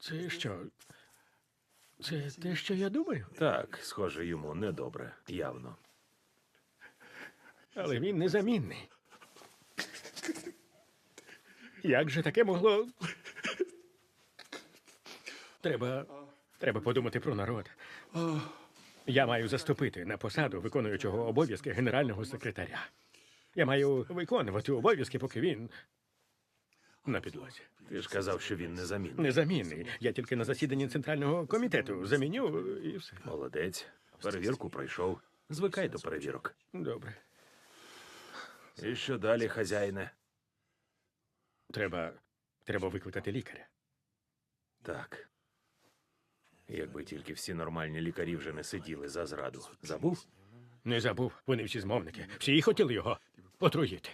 Це що? Це те, що я думаю? Так, схоже, йому недобре, явно. Але він незамінний. Як же таке могло? Треба. Треба подумати про народ. Я маю заступити на посаду виконуючого обов'язки генерального секретаря. Я маю виконувати обов'язки, поки він на підлозі. Ти ж казав, що він незамінний. Незамінний. Я тільки на засіданні центрального комітету заміню і все. Молодець. Перевірку пройшов. Звикай до перевірок. Добре. І що далі, хазяїне? Треба. Треба викликати лікаря. Так. Якби тільки всі нормальні лікарі вже не сиділи за зраду. Забув? Не забув, вони всі змовники. Всі хотіли його отруїти.